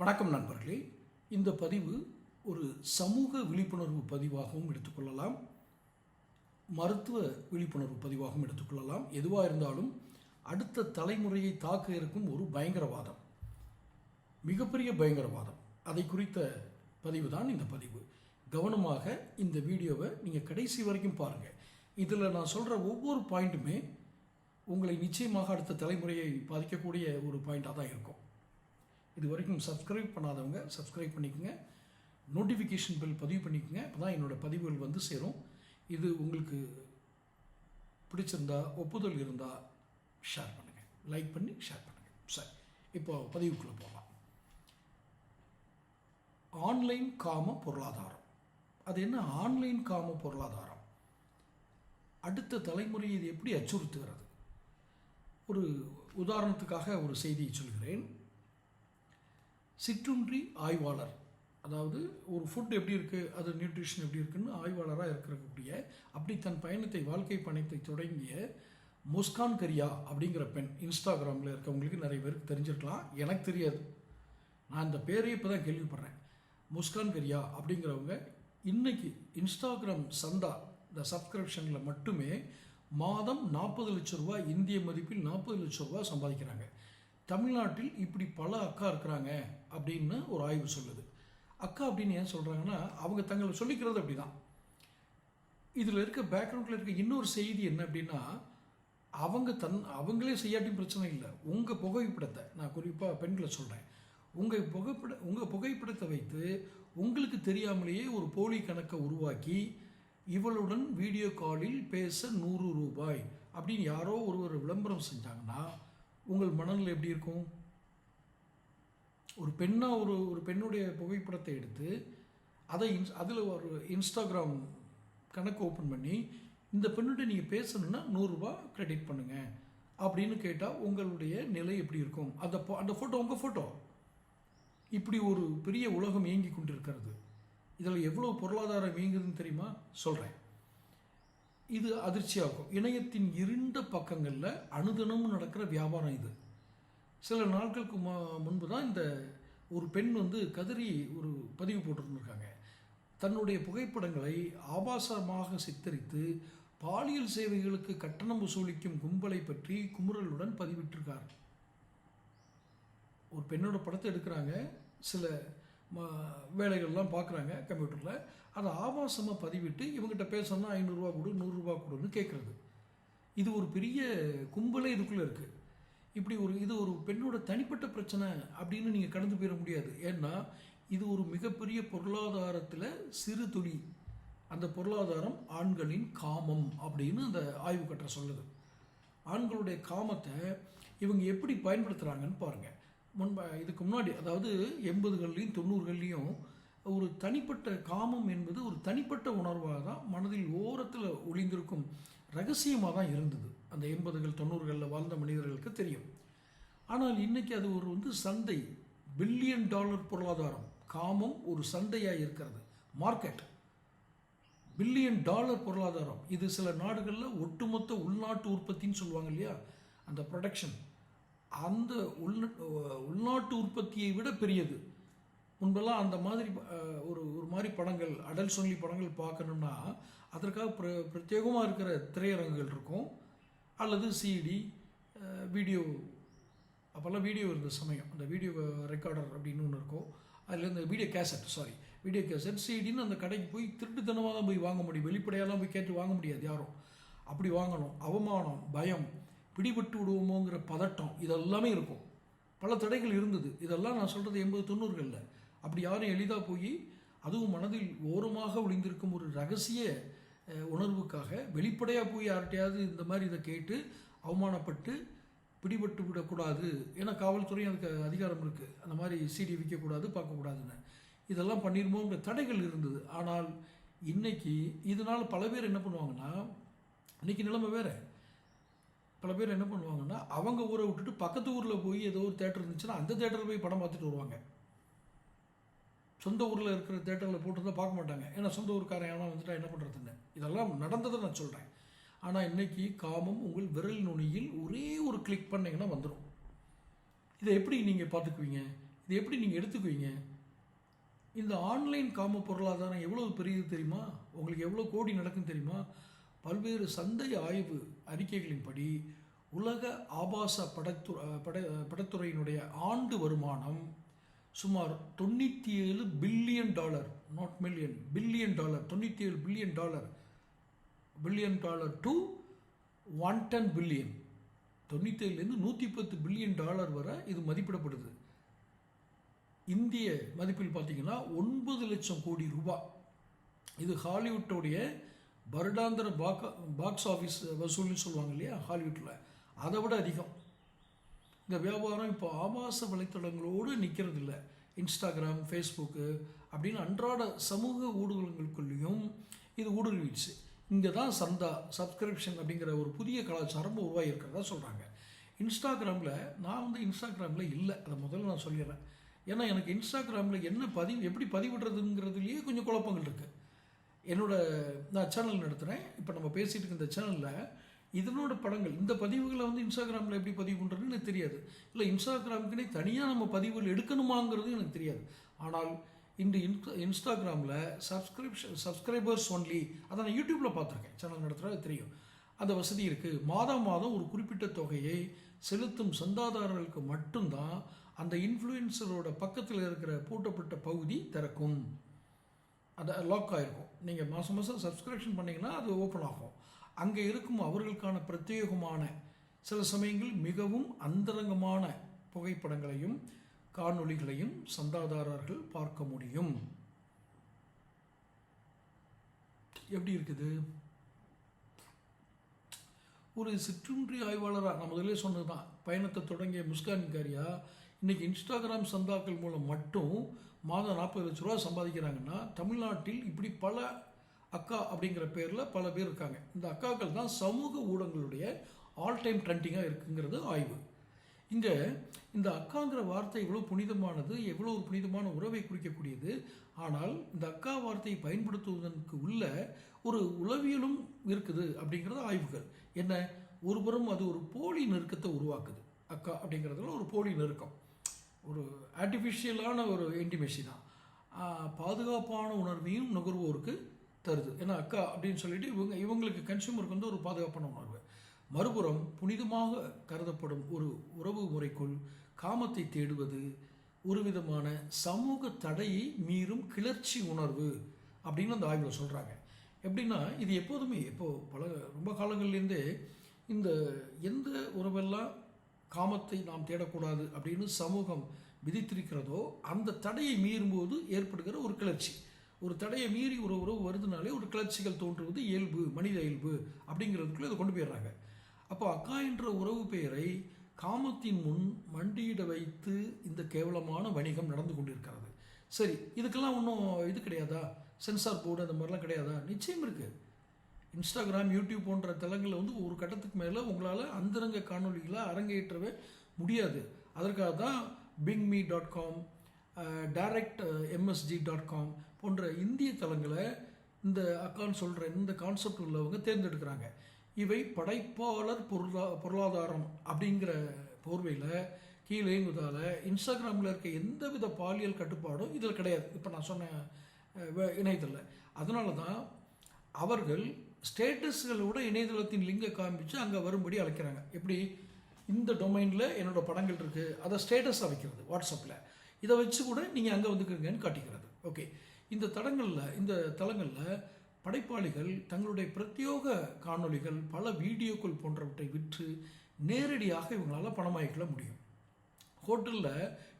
வணக்கம் நண்பர்களே. இந்த பதிவு ஒரு சமூக விழிப்புணர்வு பதிவாகவும் எடுத்துக்கொள்ளலாம். மருத்துவ விழிப்புணர்வு பதிவாகவும் எடுத்துக்கொள்ளலாம். எதுவாக இருந்தாலும் அடுத்த தலைமுறையை தாக்க இருக்கும் ஒரு பயங்கரவாதம். மிகப்பெரிய பயங்கரவாதம். அதை குறித்த பதிவு தான் இந்த பதிவு. கவனமாக இந்த வீடியோவை நீங்கள் கடைசி வரைக்கும் பாருங்கள் இதில் நான் சொல்கிற ஒவ்வொரு பாயிண்ட்டுமே உங்களை நிச்சயமாக அடுத்த தலைமுறையை பாதிக்கக்கூடிய ஒரு பாயிண்ட்டாக தான் இருக்கும். இது வரைக்கும் சப்ஸ்கிரைப் பண்ணாதவங்க சப்ஸ்கிரைப் பண்ணிக்கோங்க. நோட்டிஃபிகேஷன் பில் பதிவு பண்ணிக்கோங்க. அப்போ தான் என்னோடய பதிவுகள் வந்து சேரும். இது உங்களுக்கு பிடிச்சிருந்தா ஒப்புதல் இருந்தால் ஷேர் பண்ணுங்கள் லைக் பண்ணி ஷேர் பண்ணுங்கள் சரி இப்போ பதிவுக்குள்ளே போகலாம் ஆன்லைன் காம பொருளாதாரம். அது என்ன? ஆன்லைன் காம பொருளாதாரம். அடுத்த தலைமுறையை இது எப்படி அச்சுறுத்துகிறது? ஒரு உதாரணத்துக்காக ஒரு செய்தியை சொல்கிறேன். சிற்றுன்றி ஆய்வாளர். அதாவது ஒரு ஃபுட் எப்படி இருக்குது அது நியூட்ரிஷன் எப்படி இருக்குன்னு ஆய்வாளராக இருக்கக்கூடிய அப்படி தன் பயணத்தை வாழ்க்கை பயணத்தை தொடங்கிய முஸ்கான் கரியா அப்படிங்கிற பெண் இன்ஸ்டாகிராமில் இருக்கவங்களுக்கு நிறைய பேருக்கு தெரிஞ்சிருக்கலாம். எனக்கு தெரியாது. நான் இந்த பேரையே இப்போ தான் கேள்விப்படுறேன். முஸ்கான் கரியா அப்படிங்கிறவங்க இன்னைக்கு இன்ஸ்டாகிராம் சந்தா இந்த சப்ஸ்கிரிப்ஷனில் மட்டுமே மாதம் நாற்பது லட்ச ரூபா இந்திய மதிப்பில் நாற்பது லட்ச ரூபா சம்பாதிக்கிறாங்க. தமிழ்நாட்டில் இப்படி பல அக்கா இருக்கிறாங்க அப்படின்னு ஒரு ஆய்வு சொல்லுது. அக்கா அப்படின்னு ஏன் சொல்கிறாங்கன்னா அவங்க தங்களை சொல்லிக்கிறது அப்படி தான் இதில் இருக்க பேக்ரவுண்டில் இருக்க இன்னொரு செய்தி என்ன அப்படின்னா அவங்க தன் அவங்களே செய்யாட்டியும் பிரச்சனை இல்லை. உங்கள் புகைப்படத்தை நான் குறிப்பாக பெண்களை சொல்கிறேன் உங்கள் புகைப்பட உங்கள் புகைப்படத்தை வைத்து உங்களுக்கு தெரியாமலேயே ஒரு போலி கணக்கை உருவாக்கி இவளுடன் வீடியோ காலில் பேச நூறு ரூபாய் அப்படின்னு யாரோ ஒருவர் விளம்பரம் செஞ்சாங்கன்னா உங்கள் மனநிலை எப்படி இருக்கும்? ஒரு பெண்ணாக ஒரு ஒரு பெண்ணுடைய புகைப்படத்தை எடுத்து அதை இன்ஸ் அதில் ஒரு இன்ஸ்டாகிராம் கணக்கு ஓப்பன் பண்ணி இந்த பெண்ணுகிட்ட நீங்கள் பேசணுன்னா நூறுரூபா கிரெடிட் பண்ணுங்கள் அப்படின்னு கேட்டால் உங்களுடைய நிலை எப்படி இருக்கும்? அந்த போ- அந்த ஃபோட்டோ உங்கள் ஃபோட்டோ இப்படி ஒரு பெரிய உலகம் இயங்கி கொண்டிருக்கிறது. இதில் எவ்வளோ பொருளாதாரம் இயங்குதுன்னு தெரியுமா? சொல்கிறேன் இது அதிர்ச்சியாகும் இணையத்தின் இருண்ட பக்கங்களில் அனுதினமும் நடக்கிற வியாபாரம் இது. சில நாட்களுக்கு முன்பு தான் இந்த ஒரு பெண் வந்து கதறி ஒரு பதிவு போட்டிருந்திருக்காங்க. தன்னுடைய புகைப்படங்களை ஆபாசமாக சித்தரித்து பாலியல் சேவைகளுக்கு கட்டணம் வசூலிக்கும் கும்பலை பற்றி குமுறலுடன் பதிவிட்டிருக்கார். ஒரு பெண்ணோட படத்தை எடுக்கிறாங்க. சில ம வேலைகள்லாம் பார்க்குறாங்க கம்ப்யூட்டரில். அதை ஆபாசமாக பதிவிட்டு இவங்ககிட்ட பேசணும்னா ஐநூறுரூவா கொடு நூறுரூவா கொடுன்னு கேட்குறது இது ஒரு பெரிய கும்பலே இதுக்குள்ளே இருக்குது இப்படி ஒரு இது ஒரு பெண்ணோட தனிப்பட்ட பிரச்சனை அப்படின்னு நீங்கள் கடந்து போயிட முடியாது. ஏன்னா இது ஒரு மிகப்பெரிய பொருளாதாரத்தில் சிறு துளி. அந்த பொருளாதாரம் ஆண்களின் காமம் அப்படின்னு அந்த ஆய்வு கட்டுரை சொல்லுது. ஆண்களுடைய காமத்தை இவங்க எப்படி பயன்படுத்துகிறாங்கன்னு பாருங்கள் முன்ப இதுக்கு முன்னாடி அதாவது எண்பதுகள்லேயும் தொண்ணூறுகள்லையும் ஒரு தனிப்பட்ட காமம் என்பது ஒரு தனிப்பட்ட உணர்வாக தான் மனதில் ஓரத்தில் ஒளிந்திருக்கும் ரகசியமாக தான் இருந்தது. அந்த எண்பதுகள் தொண்ணூறுகளில் வாழ்ந்த மனிதர்களுக்கு தெரியும். ஆனால் இன்னைக்கு அது ஒரு வந்து சந்தை பில்லியன் டாலர் பொருளாதாரம். காமம் ஒரு சந்தையாக இருக்கிறது. மார்க்கெட் பில்லியன் டாலர் பொருளாதாரம். இது சில நாடுகளில் ஒட்டுமொத்த உள்நாட்டு உற்பத்தின்னு சொல்லுவாங்க இல்லையா? அந்த ப்ரொடக்ஷன் அந்த உள் உள்நாட்டு உற்பத்தியை விட பெரியது. முன்பெல்லாம் அந்த மாதிரி ஒரு ஒரு மாதிரி படங்கள் அடல் சொல்லி படங்கள் பார்க்கணுன்னா அதற்காக பிர பிரத்யேகமாக இருக்கிற திரையரங்குகள் இருக்கும். அல்லது சிடி வீடியோ அப்போல்லாம் வீடியோ இருந்த சமயம். அந்த வீடியோ ரெக்கார்டர் அப்படின்னு ஒன்று இருக்கும். அதில் இந்த video cassette sorry video cassette சிடின்னு அந்த கடைக்கு போய் திருட்டுத்தனமாக தான் போய் வாங்க முடியும். வெளிப்படையெல்லாம் போய் கேட்டு வாங்க முடியாது யாரும். அப்படி வாங்கணும். அவமானம் பயம் பிடிபட்டு விடுவோமோங்கிற பதட்டம் இதெல்லாமே இருக்கும். பல தடைகள் இருந்தது. இதெல்லாம் நான் சொல்கிறது எண்பது தொண்ணூறுகளில். அப்படி யாரும் எளிதாக போய் அதுவும் மனதில் ஓரமாக ஒளிந்திருக்கும் ஒரு ரகசிய உணர்வுக்காக வெளிப்படையாக போய் யார்கிட்டையாவது இந்த மாதிரி இதை கேட்டு அவமானப்பட்டு பிடிபட்டு விடக்கூடாது ஏன்னா காவல்துறையும் அதுக்கு அதிகாரம் இருக்குது அந்த மாதிரி சீடி விற்கக்கூடாது பார்க்கக்கூடாதுன்னு. இதெல்லாம் பண்ணிருமோங்கிற தடைகள் இருந்தது. ஆனால் இன்னைக்கு இதனால் பல பேர் என்ன பண்ணுவாங்கன்னா இன்னைக்கு நிலைமை வேறு. பல பேர் என்ன பண்ணுவாங்கன்னா அவங்க ஊரை விட்டுட்டு பக்கத்து ஊரில் போய் ஏதோ ஒரு தேட்டர் இருந்துச்சுன்னா அந்த தேட்டரில் போய் படம் பார்த்துட்டு வருவாங்க. சொந்த ஊரில் இருக்கிற தேட்டரில் போட்டிருந்தால் பார்க்க மாட்டாங்க. ஏன்னா சொந்த ஊருக்காரன் எவனா வந்துட்டா என்ன பண்ணுறதுன்னு இதெல்லாம் நடந்ததை நான் சொல்கிறேன் ஆனால் இன்னைக்கு காமம் உங்கள் விரல் நுனியில் ஒரே ஒரு கிளிக் பண்ணிங்கன்னா வந்துடும் இதை எப்படி நீங்கள் பார்த்துக்குவீங்க? இதை எப்படி நீங்கள் எடுத்துக்குவீங்க? இந்த ஆன்லைன் காம பொருளாதாரம் எவ்வளவு பெரியது தெரியுமா? உங்களுக்கு எவ்வளோ கோடி நடக்கும் தெரியுமா? பல்வேறு சந்தை ஆய்வு அறிக்கைகளின்படி உலக ஆபாச படத்துறை பட படத்துறையினுடைய ஆண்டு வருமானம் சுமார் தொண்ணூற்றி ஏழு billion dollar not million billion dollar தொண்ணூற்றி ஏழு billion dollar. Billion dollar to one ten billion தொண்ணூற்றேழுலேருந்து நூற்றி பத்து பில்லியன் டாலர் வரை இது மதிப்பிடப்படுது. இந்திய மதிப்பில் பார்த்தீங்கன்னா ஒன்பது லட்சம் கோடி ரூபாய் இது ஹாலிவுட்டோடைய வருடாந்திர பாக் பாக்ஸ் ஆஃபீஸ் வசூல்னு சொல்லுவாங்க இல்லையா? ஹாலிவுட்டில். அதை விட அதிகம். இந்த வியாபாரம் இப்போ ஆபாச வலைத்தளங்களோடு நிற்கிறது இல்லை இன்ஸ்டாகிராம் ஃபேஸ்புக்கு அப்படின்னு அன்றாட சமூக ஊடகங்களுக்குள்ளேயும் இது ஊடுருவிடுச்சு இங்கே தான் சந்தா சப்ஸ்கிரிப்ஷன் அப்படிங்கிற ஒரு புதிய கலாச்சாரம் உருவாகி இருக்கிறதா சொல்கிறாங்க இன்ஸ்டாகிராமில் நான் வந்து இன்ஸ்டாகிராமில் இல்லை. அதை முதல்ல நான் சொல்லிடுறேன். ஏன்னா எனக்கு இன்ஸ்டாகிராமில் என்ன பதிவு எப்படி பதிவிடுறதுங்கிறதுலையே கொஞ்சம் குழப்பங்கள் இருக்குது என்னோடய நான் சேனல் நடத்துகிறேன் இப்போ நம்ம பேசிகிட்டு இருக்க இந்த சேனலில் இதனோட படங்கள் இந்த பதிவுகளை வந்து இன்ஸ்டாகிராமில் எப்படி பதிவு பண்ணுறதுன்னு எனக்கு தெரியாது. இல்லை இன்ஸ்டாகிராமுக்குனே தனியாக நம்ம பதிவுகள் எடுக்கணுமாங்கிறது எனக்கு தெரியாது. ஆனால் இந்த இன்ஸ்டா இன்ஸ்டாகிராமில் சப்ஸ்கிரிப்ஷன் சப்ஸ்கிரைபர்ஸ் ஒன்லி அதை நான் யூடியூப்பில் பார்த்துருக்கேன். சேனல் நடத்துகிறது தெரியும். அந்த வசதி இருக்குது மாதம் மாதம் ஒரு குறிப்பிட்ட தொகையை செலுத்தும் சந்தாதாரர்களுக்கு மட்டும்தான் அந்த இன்ஃப்ளூயன்சரோட பக்கத்தில் இருக்கிற பூட்டப்பட்ட பகுதி திறக்கும். அது லாக் ஆகிருக்கும் நீங்கள் மாதம் மாதம் சப்ஸ்கிரிப்ஷன் பண்ணிங்கன்னா அது ஓப்பன் ஆகும். அங்கே இருக்கும் அவர்களுக்கான பிரத்யேகமான சில சமயங்கள் மிகவும் அந்தரங்கமான புகைப்படங்களையும் காணொளிகளையும் சந்தாதாரர்கள் பார்க்க முடியும். எப்படி இருக்குது? ஒரு சிற்றுன்றி ஆய்வாளராக நான் முதல்ல சொன்னது தான் பயணத்தை தொடங்கிய முஸ்கான் காரியா இன்றைக்கி இன்ஸ்டாகிராம் சந்தாக்கள் மூலம் மட்டும் மாதம் நாற்பது லட்ச ரூபா சம்பாதிக்கிறாங்கன்னா தமிழ்நாட்டில் இப்படி பல அக்கா அப்படிங்கிற பேரில் பல பேர் இருக்காங்க. இந்த அக்காக்கள் தான் சமூக ஊடகங்களுடைய ஆல் டைம் ட்ரெண்டிங்காக இருக்குங்கிறது ஆய்வு. இங்கே இந்த அக்காங்கிற வார்த்தை எவ்வளோ புனிதமானது எவ்வளோ ஒரு புனிதமான உறவை குறிக்கக்கூடியது ஆனால் இந்த அக்கா வார்த்தையை பயன்படுத்துவதற்கு உள்ள ஒரு உளவியலும் இருக்குது அப்படிங்கிறது ஆய்வுகள். என்ன? ஒருபுறம் அது ஒரு போலி நெருக்கத்தை உருவாக்குது. அக்கா அப்படிங்கிறதுல ஒரு போலி நெருக்கம். ஒரு ஆர்டிஃபிஷியலான ஒரு இன்டிமேஷி தான். பாதுகாப்பான உணர்வையும் நுகர்வோருக்கு தருது. ஏன்னா அக்கா அப்படின்னு சொல்லிட்டு இவங்க இவங்களுக்கு கன்சியூமருக்கு வந்து ஒரு பாதுகாப்பான உணர்வு. மறுபுறம் புனிதமாக கருதப்படும் ஒரு உறவு முறைக்குள் காமத்தை தேடுவது ஒரு விதமான சமூக தடையை மீறும் கிளர்ச்சி உணர்வு அப்படின்னு அந்த ஆய்வில் சொல்கிறாங்க எப்படின்னா இது எப்போதுமே இப்போது பல ரொம்ப காலங்கள்லேருந்தே இந்த எந்த உறவெல்லாம் காமத்தை நாம் தேடக்கூடாது அப்படின்னு சமூகம் விதித்திருக்கிறதோ அந்த தடையை மீறும்போது ஏற்படுகிற ஒரு கிளர்ச்சி. ஒரு தடையை மீறி ஒரு உறவு வருதுனாலே ஒரு கிளர்ச்சிகள் தோன்றுவது இயல்பு மனித இயல்பு அப்படிங்கிறதுக்குள்ளே இதை கொண்டு போயிடுறாங்க. அப்போ அக்கா என்ற உறவு பெயரை காமத்தின் முன் மண்டியிட வைத்து இந்த கேவலமான வணிகம் நடந்து கொண்டிருக்கிறது. சரி இதுக்கெல்லாம் ஒன்றும் இது கிடையாதா? சென்சார் போர்டு அந்த மாதிரிலாம் கிடையாதா? நிச்சயம் இருக்குது இன்ஸ்டாகிராம் யூடியூப் போன்ற தளங்களில் வந்து ஒரு கட்டத்துக்கு மேலே உங்களால் அந்தரங்க காணொளிகளை அரங்கேற்றவே முடியாது. அதற்காக தான் Pingme dot com direct MSG dot com போன்ற இந்திய தளங்களை இந்த அக்கான்னு சொல்கிற இந்த கான்செப்ட் உள்ளவங்க தேர்ந்தெடுக்கிறாங்க. இவை படைப்பாளர் பொருளா பொருளாதாரம் அப்படிங்கிற போர்வையில் கீழே இயங்குவதால் இன்ஸ்டாகிராமில் இருக்க எந்த வித பாலியல் கட்டுப்பாடும் இதில் கிடையாது. இப்போ நான் சொன்ன அஹ், வ- அதனால தான் அவர்கள் ஸ்டேட்டஸ்களை விட இணையதளத்தின் லிங்கை காமிச்சு அங்கே வரும்படி அழைக்கிறாங்க. எப்படி? இந்த டொமைனில் என்னோட படங்கள் இருக்குது அதை ஸ்டேட்டஸாக வைக்கிறது வாட்ஸ்அப்பில் இதை வச்சு கூட நீங்கள் அங்கே வந்துக்கிறீங்கன்னு காட்டிக்கிறது. ஓகே இந்த தடங்களில் இந்த தளங்களில் படைப்பாளிகள் தங்களுடைய பிரத்யோக காணொளிகள் பல வீடியோக்கள் போன்றவற்றை விற்று நேரடியாக இவங்களால் பணமாக்கிக்கொள்ள முடியும். ஹோட்டலில்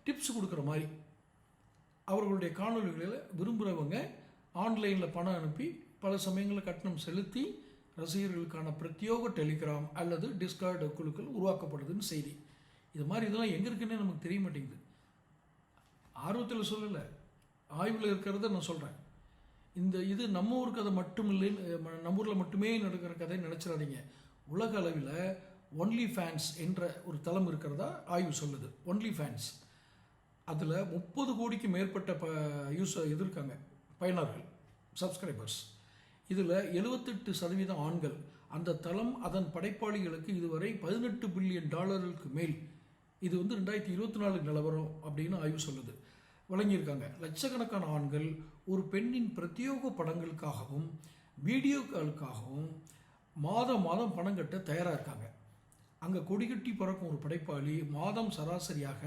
டிப்ஸ் கொடுக்குற மாதிரி அவர்களுடைய காணொலிகளில் விரும்புகிறவங்க ஆன்லைனில் பணம் அனுப்பி பல சமயங்களில் கட்டணம் செலுத்தி ரசிகர்களுக்கான பிரத்யோக டெலிகிராம் அல்லது டிஸ்கார்டு குழுக்கள் உருவாக்கப்படுதுன்னு செய்தி. இது மாதிரி இதெல்லாம் எங்கே இருக்குன்னே நமக்கு தெரிய மாட்டேங்குது. ஆர்வத்தில் சொல்லலை. ஆய்வில் இருக்கிறத நான் சொல்கிறேன் இந்த இது நம்ம ஊர் கதை மட்டும் இல்லை நம்ம ஊரில் மட்டுமே நடக்கிற கதை நினச்சிடாதீங்க. உலக அளவில் ஒன்லி ஃபேன்ஸ் என்ற ஒரு தளம் இருக்கிறதா ஆய்வு சொல்லுது. ஒன்லி ஃபேன்ஸ் அதில் முப்பது கோடிக்கு மேற்பட்ட ப யூஸ் இது இருக்காங்க பயனர்கள் சப்ஸ்கிரைபர்ஸ் இதில் எழுபத்தெட்டு சதவீதம் ஆண்கள். அந்த தளம் அதன் படைப்பாளிகளுக்கு இதுவரை பதினெட்டு பில்லியன் டாலர்களுக்கு மேல். இது வந்து ரெண்டாயிரத்தி இருபத்தி நாலு நிலவரம் அப்படின்னு ஆய்வு சொல்லுது. வழங்கியிருக்காங்க. லட்சக்கணக்கான ஆண்கள் ஒரு பெண்ணின் பிரத்யோக படங்களுக்காகவும் வீடியோக்களுக்காகவும் மாதம் மாதம் பணம் கட்ட தயாராக இருக்காங்க. அங்கே கொடிகட்டி பறக்கும் ஒரு படைப்பாளி மாதம் சராசரியாக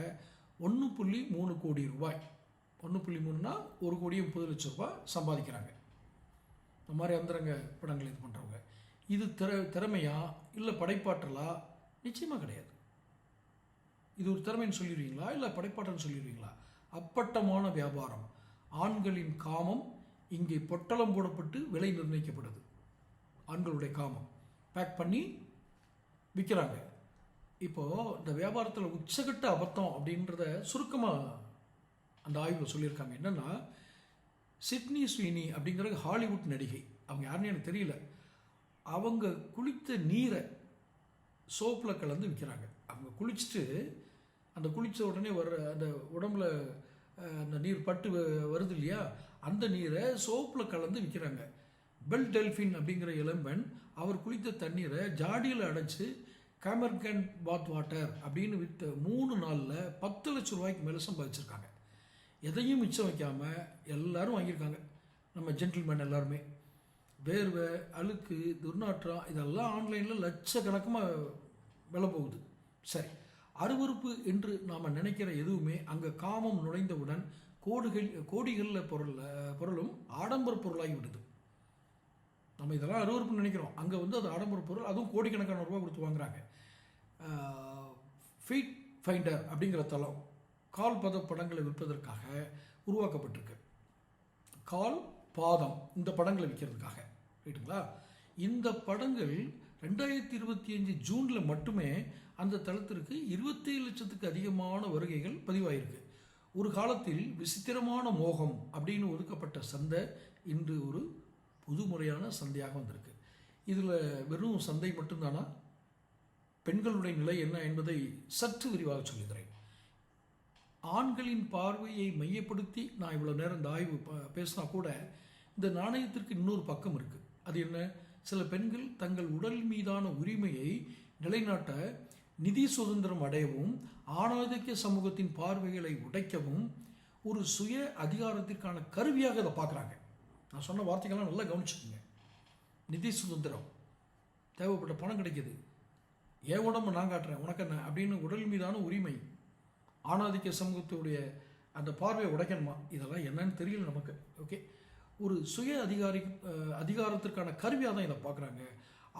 ஒன்று புள்ளி மூணு கோடி ரூபாய். ஒன்று புள்ளி மூணுனா ஒரு கோடி முப்பது லட்சம் ரூபாய் சம்பாதிக்கிறாங்க. இந்த மாதிரி அந்தரங்க படங்கள் இது பண்ணுறவங்க இது திற திறமையா இல்லை படைப்பாற்றலா? நிச்சயமாக கிடையாது. இது ஒரு திறமைன்னு சொல்லிடுவீங்களா? இல்லை படைப்பாற்றல்னு சொல்லிடுவீங்களா? அப்பட்டமான வியாபாரம். ஆண்களின் காமம் இங்கே பொட்டலம் போடப்பட்டு விலை நிர்ணயிக்கப்படுது. ஆண்களுடைய காமம். பேக் பண்ணி விற்கிறாங்க இப்போது இந்த வியாபாரத்தில் உச்சகட்ட அபத்தம் அப்படின்றத சுருக்கமாக அந்த ஆய்வில் சொல்லியிருக்காங்க. என்னென்னா சிட்னி ஸ்வீனி அப்படிங்கிற ஹாலிவுட் நடிகை. அவங்க யாருன்னு எனக்கு தெரியல. அவங்க குளித்த நீரை சோப்பில் கலந்து விற்கிறாங்க அவங்க குளிச்சுட்டு அந்த குளித்த உடனே வர்ற அந்த உடம்புல அந்த நீர் பட்டு வருது இல்லையா? அந்த நீரை சோப்பில் கலந்து விற்கிறாங்க பெல் டெல்ஃபின் அப்படிங்கிற இளம்பெண் அவர் குளித்த தண்ணீரை ஜாடியில் அடைச்சி கேமர்கன் பாத் வாட்டர் அப்படின்னு விற்ற மூணு நாளில் பத்து லட்ச ரூபாய்க்கு மேலே சம்பாதிச்சிருக்காங்க. எதையும் மிச்சம் வைக்காமல் எல்லாரும் வாங்கியிருக்காங்க. நம்ம ஜென்டில்மேன் எல்லாருமே. வேர்வை அழுக்கு துர்நாற்றம் இதெல்லாம் ஆன்லைனில் லட்சக்கணக்கமாக விலை போகுது. சரி. அருவருப்பு என்று நாம் நினைக்கிற எதுவுமே அங்கே காமம் நுழைந்தவுடன் கோடுகள் கோடிகளில் பொருள் பொருளும் ஆடம்பர பொருளாகி விடுது. நம்ம இதெல்லாம் அருவருப்புன்னு நினைக்கிறோம். அங்கே வந்து அது ஆடம்பர பொருள் அதுவும் கோடிக்கணக்கான ரூபா கொடுத்து வாங்குறாங்க. ஃபீட் ஃபைண்டர் அப்படிங்கிற தளம் கால் பத படங்களை விற்பதற்காக உருவாக்கப்பட்டிருக்கு. கால் பாதம் இந்த படங்களை விற்கிறதுக்காக. ரைட்டுங்களா இந்த படங்கள் ரெண்டாயிரத்தி இருபத்தி அஞ்சு ஜூனில் மட்டுமே அந்த தளத்திற்கு இருபத்தேழு லட்சத்துக்கு அதிகமான வருகைகள் பதிவாயிருக்கு. ஒரு காலத்தில் விசித்திரமான மோகம் அப்படின்னு ஒதுக்கப்பட்ட சந்தை இன்று ஒரு புதுமுறையான சந்தையாக வந்திருக்கு. இதில் வெறும் சந்தை மட்டும்தானா? பெண்களுடைய நிலை என்ன என்பதை சற்று விரிவாக சொல்லுகிறேன் ஆண்களின் பார்வையை மையப்படுத்தி நான் இவ்வளோ நேரம் இந்த ஆய்வு பேசினா கூட இந்த நாணயத்திற்கு இன்னொரு பக்கம் இருக்குது அது என்ன? சில பெண்கள் தங்கள் உடல் மீதான உரிமையை நிலைநாட்ட நிதி சுதந்திரம் அடையவும் ஆணாதிக்க சமூகத்தின் பார்வைகளை உடைக்கவும் ஒரு சுய அதிகாரத்திற்கான கருவியாக இதை பார்க்குறாங்க. நான் சொன்ன வார்த்தைகள்லாம் நல்லா கவனிச்சுக்கோங்க. நிதி சுதந்திரம். தேவைப்பட்ட பணம் கிடைக்கிது. ஏன் உடம்பு நான் காட்டுறேன். உனக்கு என்ன? அப்படின்னு உடல் மீதான உரிமை ஆணாதிக்க சமூகத்துடைய அந்த பார்வையை உடைக்கணுமா? இதெல்லாம் என்னன்னு தெரியல நமக்கு. ஓகே ஒரு சுய அதிகாரி அதிகாரத்திற்கான கருவியாக தான் இதை பார்க்குறாங்க.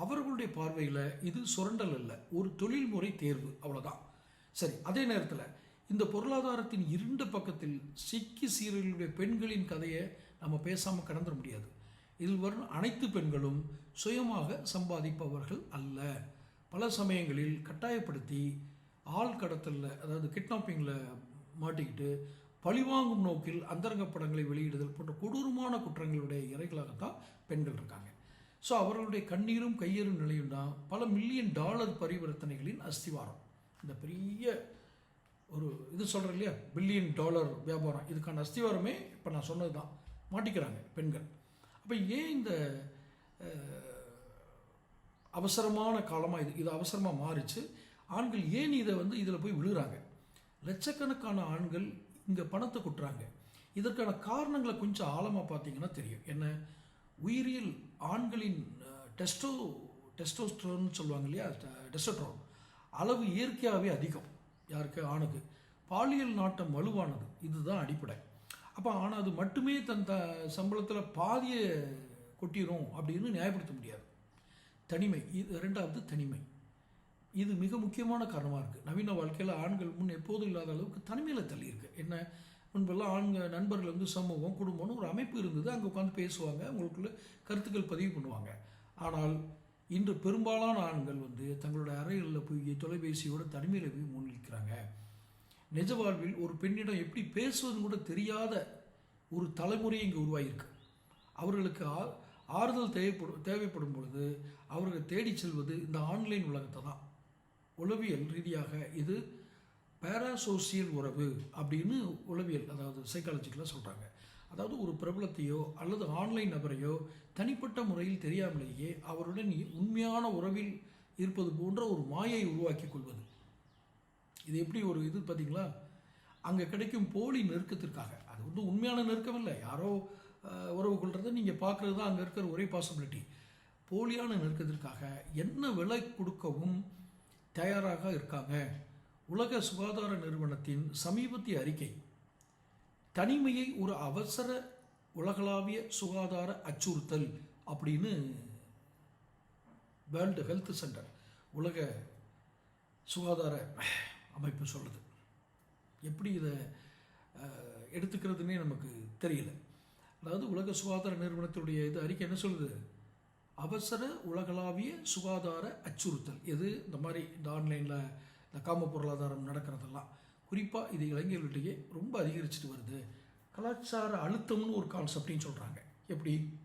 அவர்களுடைய பார்வையில் இது சுரண்டல் அல்ல. ஒரு தொழில்முறை தேர்வு அவ்வளோதான் சரி அதே நேரத்தில் இந்த பொருளாதாரத்தின் இருண்ட பக்கத்தில் சிக்கி சீரழியுடைய பெண்களின் கதையை நம்ம பேசாமல் கடந்துட முடியாது. இதில் வரும் அனைத்து பெண்களும் சுயமாக சம்பாதிப்பவர்கள் அல்ல. பல சமயங்களில் கட்டாயப்படுத்தி ஆள் கடத்தலில் அதாவது கிட்னாப்பிங்கில் மாட்டிக்கிட்டு பழிவாங்கும் நோக்கில் அந்தரங்க படங்களை வெளியிடுதல் போன்ற கொடூரமான குற்றங்களுடைய இறைகளாகத்தான் பெண்கள் இருக்காங்க. ஸோ அவர்களுடைய கண்ணீரும் கையேறும் நிலையும் தான் பல மில்லியன் டாலர் பரிவர்த்தனைகளின் அஸ்திவாரம். இந்த பெரிய ஒரு இது சொல்கிறேன் இல்லையா? பில்லியன் டாலர் வியாபாரம். இதுக்கான அஸ்திவாரமே இப்போ நான் சொன்னது தான் மாட்டிக்கிறாங்க பெண்கள். அப்போ ஏன் இந்த அவசரமான காலமாக இது இது அவசரமாக மாறிச்சு? ஆண்கள் ஏன் இதை வந்து இதில் போய் விழுகிறாங்க லட்சக்கணக்கான ஆண்கள் இங்கே பணத்தை கொட்டுறாங்க. இதற்கான காரணங்களை கொஞ்சம் ஆழமாக பார்த்தீங்கன்னா தெரியும். என்ன? உயிரியல் ஆண்களின் டெஸ்டோ டெஸ்டோஸ்ட்ரோன்னு சொல்லுவாங்க இல்லையா? டெஸ்டோட்ரோன். அளவு இயற்கையாகவே அதிகம். யாருக்கு? ஆணுக்கு. பாலியல் நாட்டம் வலுவானது. இதுதான் அடிப்படை. அப்போ ஆனால் அது மட்டுமே தன் த சம்பளத்தில் பாதியை கொட்டிடும் அப்படின்னு நியாயப்படுத்த முடியாது. தனிமை. இது ரெண்டாவது தனிமை. இது மிக முக்கியமான காரணமாக இருக்குது நவீன வாழ்க்கையில் ஆண்கள் முன் எப்போதும் இல்லாத அளவுக்கு தனிமையில் தள்ளியிருக்கு என்ன? முன்பெல்லாம் ஆண்கள் நண்பர்கள் வந்து சமூகம் குடும்பம்னு ஒரு அமைப்பு இருந்தது. அங்கே உட்காந்து பேசுவாங்க. உங்களுக்குள்ள கருத்துக்கள் பதிவு பண்ணுவாங்க. ஆனால் இன்று பெரும்பாலான ஆண்கள் வந்து தங்களோட அறைகளில் போய் தொலைபேசியோட தனிமையில் போய் முன்னிற்கிறாங்க நிஜ வாழ்வில் ஒரு பெண்ணிடம் எப்படி பேசுவதுன்னு கூட தெரியாத ஒரு தலைமுறை இங்கே உருவாகியிருக்கு அவர்களுக்கு ஆ- ஆறுதல் தேவைப்படும் தேவைப்படும் பொழுது அவர்களை தேடிச் செல்வது இந்த ஆன்லைன் உலகத்தை தான். உளவியல் ரீதியாக இது பேராசோசியல் உறவு அப்படின்னு உளவியல் அதாவது சைக்காலஜிக்கலாக சொல்கிறாங்க அதாவது ஒரு பிரபலத்தையோ அல்லது ஆன்லைன் நபரையோ தனிப்பட்ட முறையில் தெரியாமலேயே அவருடன் உண்மையான உறவில் இருப்பது போன்ற ஒரு மாயை உருவாக்கி கொள்வது. இது எப்படி ஒரு இது பார்த்தீங்களா? அங்கே கிடைக்கும் போலி நெருக்கத்திற்காக. அது வந்து உண்மையான நெருக்கம் இல்லை. யாரோ உறவு கொள்றதை நீங்கள் பார்க்குறது தான் அங்கே இருக்கிற ஒரே பாசிபிலிட்டி போலியான நெருக்கத்திற்காக என்ன விலை கொடுக்கவும் தயாராக இருக்காங்க? உலக சுகாதார நிறுவனத்தின் சமீபத்திய அறிக்கை. தனிமையை ஒரு அவசர உலகளாவிய சுகாதார அச்சுறுத்தல் அப்படின்னு வேர்ல்டு ஹெல்த் சென்டர் உலக சுகாதார அமைப்பு சொல்லுது. எப்படி இதை எடுத்துக்கிறதுனே நமக்கு தெரியல. அதாவது உலக சுகாதார நிறுவனத்தினுடைய இது அறிக்கை என்ன சொல்லுது? அவசர உலகளாவிய சுகாதார அச்சுறுத்தல். எது? இந்த மாதிரி இந்த ஆன்லைனில் இந்த காம பொருளாதாரம் நடக்கிறதெல்லாம். குறிப்பாக இது இளைஞர்களிடையே ரொம்ப அதிகரிச்சுட்டு வருது. கலாச்சார அழுத்தம்னு ஒரு கான்செப்டின்னு சொல்கிறாங்க எப்படி?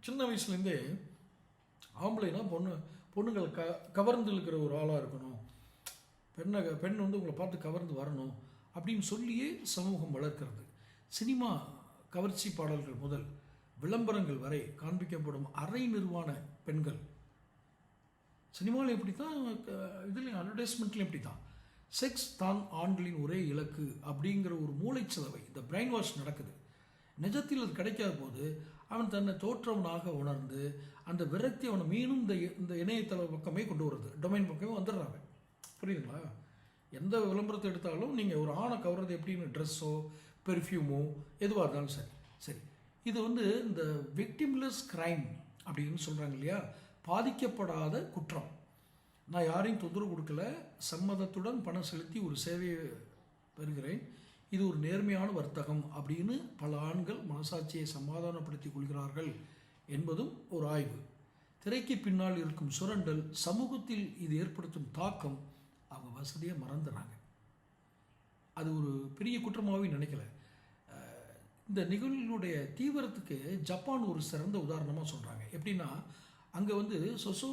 சின்ன வயசுலேருந்தே ஆம்பளைனா பொண்ணு பொண்ணுங்களை க கவர்ந்து இருக்கிற ஒரு ஆளாக இருக்கணும். பெண்ணை பெண் வந்து உங்களை பார்த்து கவர்ந்து வரணும் அப்படின்னு சொல்லியே சமூகம் வளர்க்கிறது. சினிமா கவர்ச்சி பாடல்கள் முதல் விளம்பரங்கள் வரை காண்பிக்கப்படும் அரை நிர்வாண பெண்கள் சினிமாவில் எப்படி தான் இதுலேயும் அட்வர்டைஸ்மெண்ட்லையும் எப்படி தான் செக்ஸ் தான் ஆண்களின் ஒரே இலக்கு அப்படிங்கிற ஒரு மூளைச்சலவை இந்த பிரெயின் வாஷ் நடக்குது. நிஜத்தில் அது கிடைக்காத போது அவன் தன்னை தோற்றவனாக உணர்ந்து அந்த விரக்தி அவனை மீண்டும் இந்த இந்த இணையதள பக்கமே கொண்டு வருது. டொமைன் பக்கமே வந்துடுறாங்க புரியுதுங்களா? எந்த விளம்பரத்தை எடுத்தாலும் நீங்கள் ஒரு ஆணை கவர்றது எப்படின்னு ட்ரெஸ்ஸோ பெர்ஃப்யூமோ எதுவாக இருந்தாலும் சரி. சரி. இது வந்து இந்த விக்டிம்லெஸ் கிரைம் அப்படின்னு சொல்கிறாங்க இல்லையா? பாதிக்கப்படாத குற்றம். நான் யாரையும் தொந்தரவு கொடுக்கல. சம்மதத்துடன் பணம் செலுத்தி ஒரு சேவையை பெறுகிறேன். இது ஒரு நேர்மையான வர்த்தகம் அப்படின்னு பல ஆண்கள் மனசாட்சியை சமாதானப்படுத்திக் கொள்கிறார்கள் என்பதும் ஒரு ஆய்வு. திரைக்கு பின்னால் இருக்கும் சுரண்டல் சமூகத்தில் இது ஏற்படுத்தும் தாக்கம் அவங்க வசதியை மறந்துடுறாங்க அது ஒரு பெரிய குற்றமாகவே நினைக்கல. இந்த நிகழ்வுடைய தீவிரத்துக்கு ஜப்பான் ஒரு சிறந்த உதாரணமாக சொல்கிறாங்க எப்படின்னா அங்கே வந்து சொசோ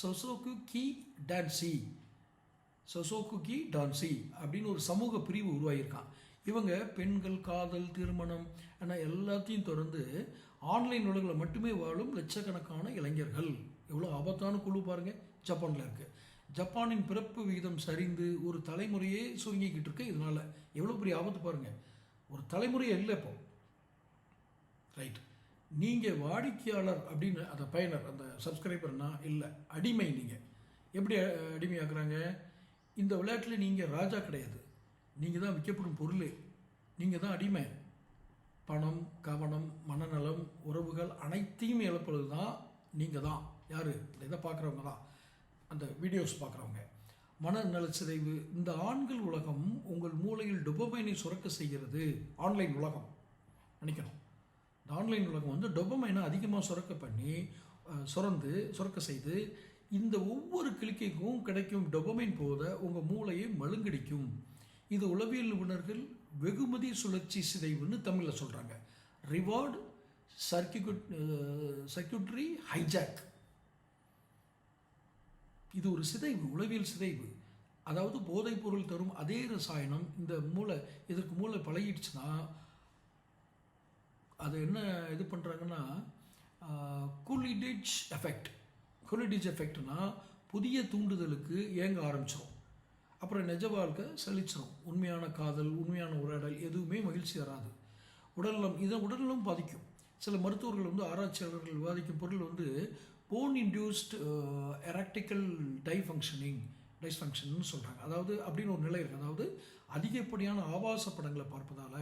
சொசோக்கு கி டான்சி சொசோக்கு கி டான்சி அப்படின்னு ஒரு சமூக பிரிவு உருவாகியிருக்கான். இவங்க பெண்கள் காதல் திருமணம் என எல்லாத்தையும் தொடர்ந்து ஆன்லைன் உலகில் மட்டுமே வாழும் லட்சக்கணக்கான இளைஞர்கள். எவ்வளோ ஆபத்தான குழு பாருங்க. ஜப்பானில் இருக்குது ஜப்பானின் பிறப்பு விகிதம் சரிந்து ஒரு தலைமுறையே சுருங்கிக்கிட்டு இருக்கு இதனால். எவ்வளோ பெரிய ஆபத்து பாருங்கள் ஒரு தலைமுறையே இல்லை இப்போ. ரைட் நீங்கள் வாடிக்கையாளர் அப்படின்னு அந்த பயனர் அந்த சப்ஸ்கிரைபர்னா இல்லை அடிமை நீங்கள் எப்படி அடிமையாக்குறாங்க? இந்த விளையாட்டில் நீங்கள் ராஜா கிடையாது. நீங்கள் தான் விற்கப்படும் பொருள். நீங்கள் தான் அடிமை. பணம் கவனம் மனநலம் உறவுகள் அனைத்தையும் இழப்பது தான் நீங்கள் தான். யார்? இந்த இதை பார்க்குறவங்க தான். அந்த வீடியோஸ் பார்க்குறவங்க. மனநலச்சிதைவு இந்த ஆண்கள் உலகம் உங்கள் மூளையில் டொபமைனை சுரக்க செய்கிறது. ஆன்லைன் உலகம். நினைக்கணும். இந்த ஆன்லைன் உலகம் வந்து டொபமைனை அதிகமாக சுரக்க பண்ணி சுரந்து சுரக்க செய்து இந்த ஒவ்வொரு கிளிக்கைக்கும் கிடைக்கும் டொபமைன் போத உங்கள் மூளையை மழுங்கடிக்கும். இது உளவியல் நிபுணர்கள் வெகுமதி சுழற்சி சிதைவுன்னு தமிழில் சொல்கிறாங்க ரிவார்டு சர்க்கியூட் சர்க்கியூட்ரி ஹைஜாக் இது ஒரு சிதைவு உளவியல் சிதைவு. அதாவது போதைப் பொருள் தரும் அதே ரசாயனம் இந்த மூளை இதற்கு மூளை பழகிடுச்சுன்னா அது என்ன இது பண்ணுறாங்கன்னா கூலிடிச் எஃபெக்ட் கூலிடிச் எஃபெக்ட்னா புதிய தூண்டுதலுக்கு ஏங்க ஆரம்பிச்சிடும் அப்புறம் நிஜ வாழ்க்கை சலிச்சிடும் உண்மையான காதல் உண்மையான உரையாடல் எதுவுமே மகிழ்ச்சி தராது. உடல்நலம் இதை உடல்நலம் பாதிக்கும். சில மருத்துவர்கள் வந்து ஆராய்ச்சியாளர்கள் விவாதிக்கும் பொருள் வந்து போன் இன்டியூஸ்ட் எராக்டிக்கல் டைஃபங்க்ஷனிங் டைஸ்ஃபங்க்ஷன் சொல்கிறாங்க அதாவது அப்படின்னு ஒரு நிலை இருக்குது அதாவது அதிகப்படியான ஆபாச படங்களை பார்ப்பதால்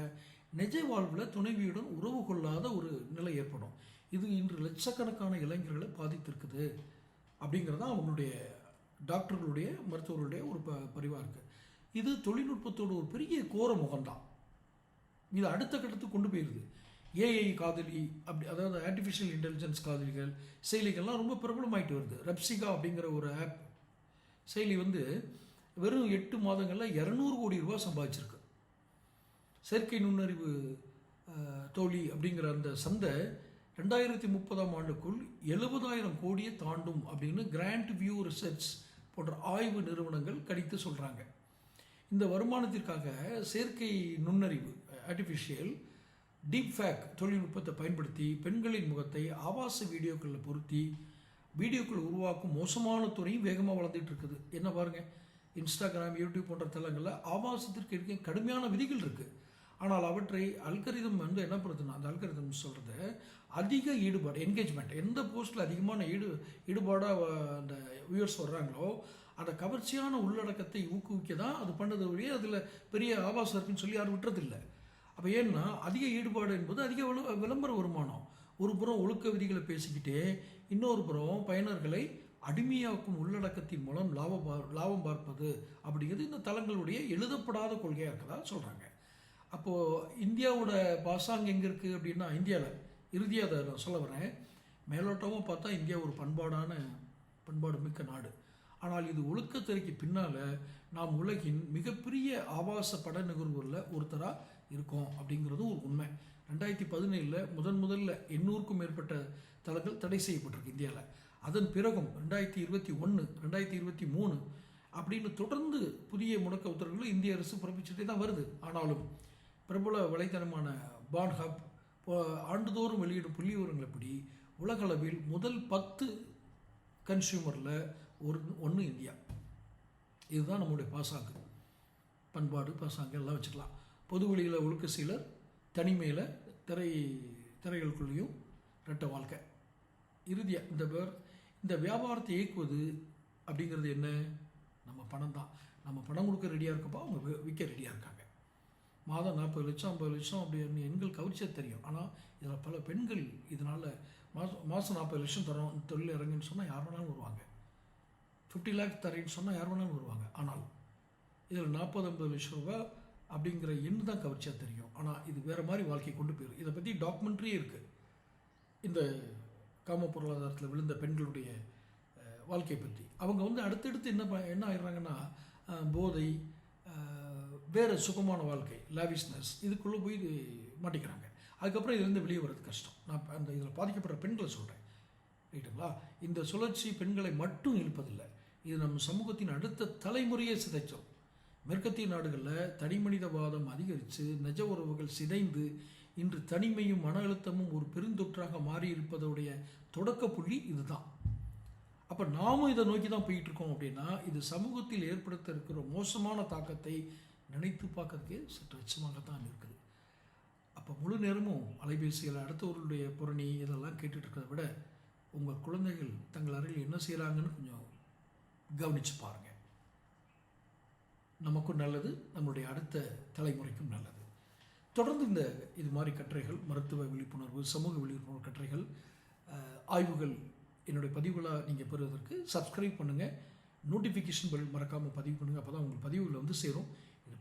நிஜ வாழ்வில் துணைவியுடன் உறவு கொள்ளாத ஒரு நிலை ஏற்படும். இது இன்று லட்சக்கணக்கான இளைஞர்களை பாதித்திருக்குது அப்படிங்கிறது அவங்களுடைய டாக்டர்களுடைய மருத்துவர்களுடைய ஒரு ப பரிவாக இருக்குது இது தொழில்நுட்பத்தோட ஒரு பெரிய கோர முகம்தான். இது அடுத்த கட்டத்துக்கு கொண்டு போயிடுது ஏஐ காதலி அப்படி அதாவது ஆர்டிஃபிஷியல் இன்டெலிஜென்ஸ் காதலிகள் செயலிகள்லாம் ரொம்ப பிரபலமாயிட்டு வருது. ரெப்சிகா அப்படிங்கிற ஒரு ஆப் செயலி வந்து வெறும் எட்டு மாதங்களில் இரநூறு கோடி ரூபா சம்பாதிச்சிருக்கு. செயற்கை நுண்ணறிவு தோழி அப்படிங்கிற அந்த சந்தை ரெண்டாயிரத்தி முப்பதாம் ஆண்டுக்குள் எழுபதாயிரம் கோடியை தாண்டும் அப்படின்னு கிராண்ட் வியூ ரிசர்ச் போன்ற ஆய்வு நிறுவனங்கள் கணித்து சொல்கிறாங்க இந்த வருமானத்திற்காக செயற்கை நுண்ணறிவு ஆர்டிஃபிஷியல் டீப் ஃபேக் தொழில்நுட்பத்தை பயன்படுத்தி பெண்களின் முகத்தை ஆபாச வீடியோக்களில் பொருத்தி வீடியோக்கள் உருவாக்கும் மோசமான துறையும் வேகமாக வளர்ந்துட்டு இருக்குது. என்ன பாருங்க இன்ஸ்டாகிராம் யூடியூப் போன்ற தளங்களில் ஆபாசத்திற்கு இருக்க கடுமையான விதிகள் இருக்குது ஆனால் அவற்றை அல்கரிதம் வந்து என்ன பண்ணுதுன்னா அந்த அல்கரிதம் சொல்கிறது அதிக ஈடுபாடு என்கேஜ்மெண்ட் எந்த போஸ்ட்டில் அதிகமான ஈடு ஈடுபாடாக அந்த வியூவர்ஸ் வர்றாங்களோ அந்த கவர்ச்சியான உள்ளடக்கத்தை ஊக்குவிக்க தான் அது பண்ணது வழியே அதில் பெரிய ஆபாசம் இருக்குன்னு சொல்லி யாரும் விட்டுறதில்லை. அப்போ ஏன்னா அதிக ஈடுபாடு என்பது அதிக விளம்பர வருமானம். ஒரு புறம் ஒழுக்க விதிகளை பேசிக்கிட்டே இன்னொரு புறம் பயனர்களை அடிமையாக்கும் உள்ளடக்கத்தின் மூலம் லாபம் பார் லாபம் பார்ப்பது அப்படிங்கிறது இந்த தளங்களுடைய எழுதப்படாத கொள்கையாக இருக்கதா சொல்கிறாங்க அப்போது இந்தியாவோட பாசாங் எங்கே இருக்குது அப்படின்னா இந்தியாவில் இறுதியாக அதை நான் சொல்ல வரேன். மேலோட்டமாக பார்த்தா இந்தியா ஒரு பண்பாடான பண்பாடு மிக்க நாடு. ஆனால் இது ஒழுக்கத்திற்கு பின்னால் நாம் உலகின் மிகப்பெரிய ஆபாச பட நுகர்வோரில் ஒருத்தராக இருக்கோம் அப்படிங்கிறதும் ஒரு உண்மை. ரெண்டாயிரத்தி பதினேழில் முதன் முதல்ல எண்ணூறுக்கும் மேற்பட்ட தளங்கள் தடை செய்யப்பட்டிருக்கு இந்தியாவில் அதன் பிறகும் ரெண்டாயிரத்தி இருபத்தி ஒன்று ரெண்டாயிரத்தி இருபத்தி மூணு அப்படின்னு தொடர்ந்து புதிய முடக்க உத்தரவுகளை இந்திய அரசு பிறப்பிச்சுட்டே தான் வருது. ஆனாலும் பிரபல வலைத்தளமான பான்ஹப் ஆண்டுதோறும் வெளியிடும் புள்ளி விவரங்களப்படி உலகளவில் முதல் பத்து கன்சியூமரில் ஒரு ஒன்று இந்தியா. இதுதான் நம்முடைய பாசாங்கு. பண்பாடு பாசாங்கு எல்லாம் வச்சுக்கலாம். பொது வெளியில் ஒழுக்க சீலர் தனிமையில் திரை திரைகளுக்குள்ளேயும் ரெட்ட வாழ்க்கை. இறுதியாக இந்த பேர் இந்த வியாபாரத்தை இயக்குவது அப்படிங்கிறது என்ன? நம்ம பணம் தான் நம்ம பணம் கொடுக்க ரெடியாக இருக்கப்போ அவங்க விற்க ரெடியாக இருக்காங்க. மாதம் நாற்பது லட்சம் ஐம்பது லட்சம் அப்படின்னு எண்கள் கவர்ச்சியாக தெரியும். ஆனால் இதில் பல பெண்கள் இதனால் மாதம் மாதம் நாற்பது லட்சம் தரோம் தொழில் இறங்குன்னு சொன்னால் யார் வேணாலும் வருவாங்க. ஃபிஃப்டி லேக் தரேன்னு சொன்னால் யார் வேணாலும் வருவாங்க. ஆனால் இதில் நாற்பது ஐம்பது லட்சம் ரூபா அப்படிங்கிற எண் தான் கவர்ச்சியாக தெரியும். ஆனால் இது வேறு மாதிரி வாழ்க்கை கொண்டு போயிடும் இதை பற்றி டாக்குமெண்ட்ரியே இருக்குது இந்த காம பொருளாதாரத்தில் விழுந்த பெண்களுடைய வாழ்க்கையை பற்றி அவங்க வந்து அடுத்தடுத்து என்ன ப- என்ன ஆயிடுறாங்கன்னா போதை வேறு சுகமான வாழ்க்கை லாவிஷ்னஸ் இதுக்குள்ளே போய் மாட்டிக்கிறாங்க. அதுக்கப்புறம் இதுலேருந்து வெளியே வர்றது கஷ்டம். நான் அந்த இதில் பாதிக்கப்படுற பெண்களை சொல்கிறேன் ரைட்டுங்களா? இந்த சுழற்சி பெண்களை மட்டும் இழுப்பதில்லை. இது நம்ம சமூகத்தின் அடுத்த தலைமுறையை சிதைச்சோம் மேற்கத்திய நாடுகளில் தனி மனிதவாதம் அதிகரித்து நிஜ உறவுகள் சிதைந்து இன்று தனிமையும் மன அழுத்தமும் ஒரு பெருந்தொற்றாக மாறி இருப்பதோடைய தொடக்க புள்ளி இதுதான். அப்போ நாமும் இதை நோக்கி தான் போயிட்டு இருக்கோம் அப்படின்னா இது சமூகத்தில் ஏற்படுத்த இருக்கிற மோசமான தாக்கத்தை நினைத்து பார்க்கறதுக்கே சற்று அச்சமாகத்தான் இருக்குது. அப்போ முழு நேரமும் அலைபேசியில் அடுத்தவர்களுடைய புரணி இதெல்லாம் கேட்டுட்ருக்கிறத விட உங்கள் குழந்தைகள் தங்கள் அறையில் என்ன செய்கிறாங்கன்னு கொஞ்சம் கவனித்து பாருங்கள் நமக்கும் நல்லது நம்மளுடைய அடுத்த தலைமுறைக்கும் நல்லது. தொடர்ந்து இந்த இது மாதிரி கட்டுரைகள் மருத்துவ விழிப்புணர்வு சமூக விழிப்புணர்வு கட்டுரைகள் ஆய்வுகள் என்னுடைய பதிவுகளாக நீங்கள் பெறுவதற்கு சப்ஸ்கிரைப் பண்ணுங்கள் நோட்டிஃபிகேஷன் பெல் மறக்காமல் பதிவு பண்ணுங்கள் அப்போ தான் உங்கள் பதிவுகளை வந்து சேரும்.